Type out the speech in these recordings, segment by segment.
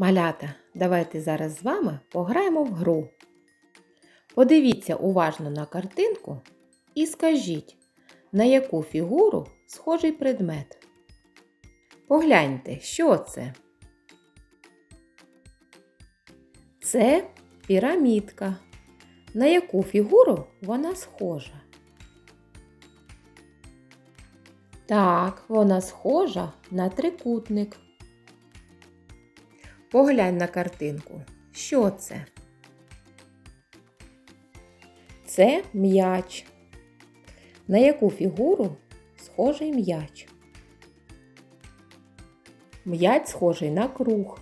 Малята, давайте зараз з вами пограємо в гру. Подивіться уважно на картинку і скажіть, на яку фігуру схожий предмет. Погляньте, що це? Це пірамідка. На яку фігуру вона схожа? Так, вона схожа на трикутник. Поглянь на картинку. Що це? Це м'яч. На яку фігуру схожий м'яч? М'яч схожий на круг.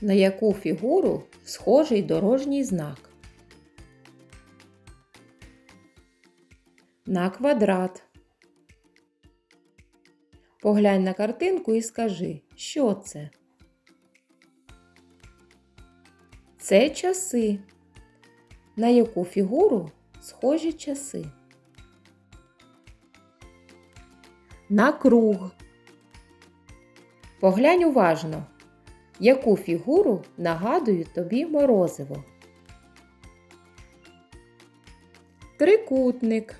На яку фігуру схожий дорожній знак? На квадрат. Поглянь на картинку і скажи, що це? Це часи. На яку фігуру схожі часи? На круг. Поглянь уважно, яку фігуру нагадує тобі морозиво. Трикутник.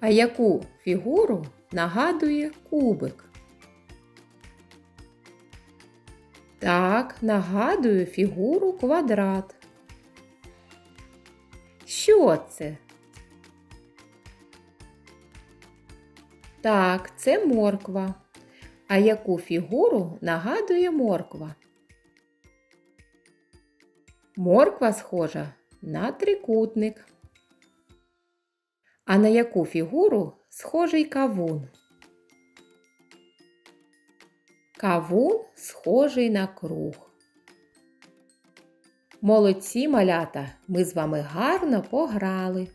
А яку фігуру нагадує кубик? Так, нагадую фігуру квадрат. Що це? Так, це морква. А яку фігуру нагадує морква? Морква схожа на трикутник. А на яку фігуру схожий кавун? Кавун схожий на круг. Молодці малята, ми з вами гарно пограли.